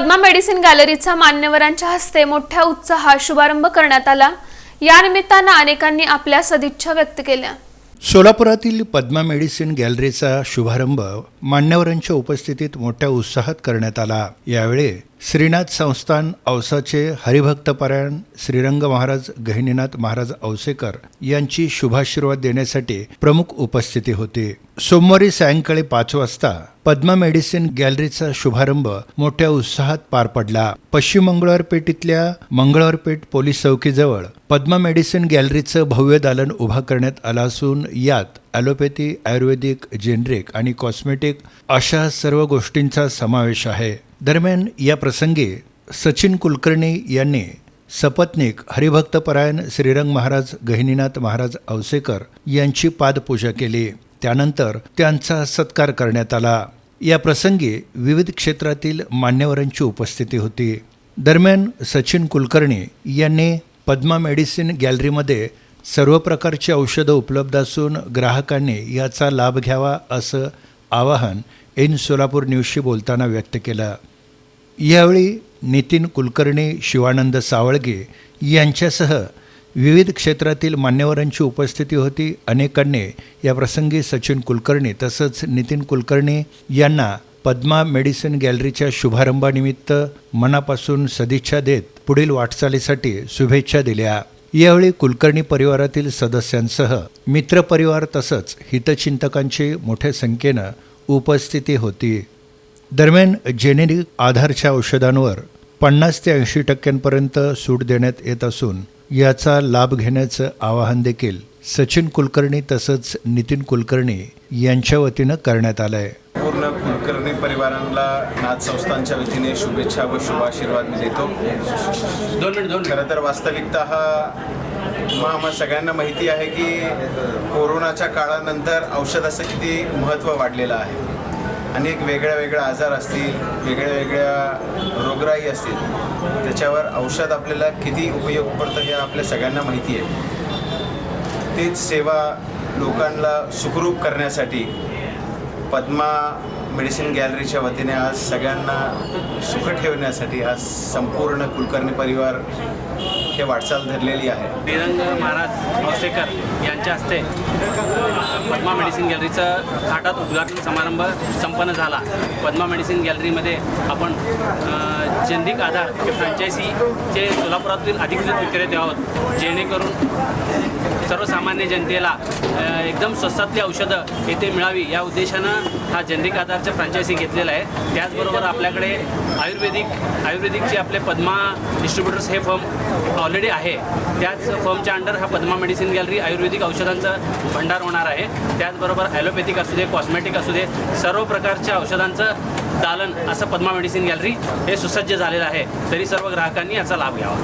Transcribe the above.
Padma medicine गॅलरीचा मान्यवरांच्या हस्ते मोठ्या उत्साहात शुभारंभ करण्यात आला. या निमित्तानं अनेकांनी आपल्या सदिच्छा व्यक्त केल्या. सोलापुरातील पद्मा मेडिसिन गॅलरीचा शुभारंभ मान्यवरांच्या उपस्थितीत मोठ्या उत्साहात करण्यात आला. यावेळी श्रीनाथ संस्थान औसाचे हरिभक्तपरायण श्रीरंग महाराज गहिनीनाथ महाराज औसेकर यांची शुभाशीर्वाद देण्यासाठी प्रमुख उपस्थिती होती. सोमवारी सायंकाळी पाच वाजता पद्मा मेडिसिन गॅलरीचा शुभारंभ मोठ्या उत्साहात पार पडला. पश्चिम मंगळवार पेठीतल्या मंगळवार पेठ पोलीस चौकीजवळ पद्मा मेडिसिन गॅलरीचं भव्य दालन उभा करण्यात आलं असून यात ॲलोपॅथी आयुर्वेदिक जेनरिक आणि कॉस्मेटिक अशा सर्व गोष्टींचा समावेश आहे. दरम्यान या प्रसंगी सचिन कुलकर्णी यांनी सपत्नीक हरिभक्तपरायण श्रीरंग महाराज गहिनीनाथ महाराज औसेकर यांची पादपूजा केली. त्यानंतर त्यांचा सत्कार करण्यात आला. या प्रसंगी विविध क्षेत्रातील मान्यवरांची उपस्थिती होती. दरम्यान सचिन कुलकर्णी यांनी पद्मा मेडिसिन गॅलरीमध्ये सर्व प्रकारची औषधं उपलब्ध असून ग्राहकांनी याचा लाभ घ्यावा असं आवाहन इन सोलापूर न्यूजशी बोलताना व्यक्त केलं. यावेळी नितीन कुलकर्णी शिवानंद सावळगे यांच्यासह विविध क्षेत्रातील मान्यवरांची उपस्थिती होती. अनेकांनी या प्रसंगी सचिन कुलकर्णी तसंच नितीन कुलकर्णी यांना पद्मा मेडिसिन गॅलरीच्या शुभारंभानिमित्त मनापासून सदिच्छा देत पुढील वाटचालीसाठी शुभेच्छा दिल्या. यावेळी कुलकर्णी परिवारातील सदस्यांसह मित्रपरिवार तसंच हितचिंतकांची मोठ्या संख्येनं उपस्थिती होती. दरम्यान जेनेरिक आधारच्या औषधांवर पन्नास ते ऐंशी टक्क्यांपर्यंत सूट देण्यात येत असून याचा लाभ घेण्याचं आवाहन देखील सचिन कुलकर्णी तसंच नितीन कुलकर्णी यांच्या वतीनं करण्यात आलं आहे पूर्ण कुलकर्णी परिवारांना नाथ संस्थांच्या वतीने शुभेच्छा व शुभाशीर्वाद मी देतो. दोन मिनिट दोन खरं तर वास्तविकता हा मग आम्हा सगळ्यांना माहिती आहे की कोरोनाच्या काळानंतर औषधाचं किती महत्त्व वाढलेलं आहे. अनेक वेगळ्या वेगळ्या आजार असतील वेगळ्या वेगळ्या रोगराई असतील त्याच्यावर औषध आपल्याला किती उपयोग पडतं हे आपल्या सगळ्यांना माहिती आहे. तेच सेवा लोकांना सुखरूप करण्यासाठी पद्मा मेडिसिन गॅलरीच्या वतीने आज सगळ्यांना सुख ठेवण्यासाठी आज संपूर्ण कुलकर्णी परिवार मुख्य वाटचाल धरलेली आहे. निरंग महाराज औसेकर यांच्या हस्ते पद्मा मेडिसिन गॅलरीचं थाटात उद्घाटन समारंभ संपन्न झाला. पद्मा मेडिसिन गॅलरीमध्ये आपण अ, आधार हे फ्रँचायसीचे सोलापुरातील अधिकृत विक्रेते आहोत. जेणेकरून सर्वसामान्य जनतेला एकदम स्वस्तातली औषधं येथे मिळावी या उद्देशानं हा जनरिक आधारचं फ्रँचायसी घेतलेला आहे. त्याचबरोबर आपल्याकडे आयुर्वेदिक आयुर्वेदिकचे आपले पद्मा डिस्ट्रीब्युटर्स हे फर्म ऑलरेडी आहे. त्याच फर्मच्या अंडर हा पद्मा मेडिसिन गॅलरी आयुर्वेदिक औषधांचं भंडार होणार आहे. त्याचबरोबर ॲलोपॅथिक असू दे कॉस्मेटिक असू दे सर्व प्रकारच्या औषधांचं दालन असं पद्मा मेडिसिन गॅलरी हे सुसज्ज झालेलं आहे. तरी सर्व ग्राहकांनी याचा लाभ घ्यावा.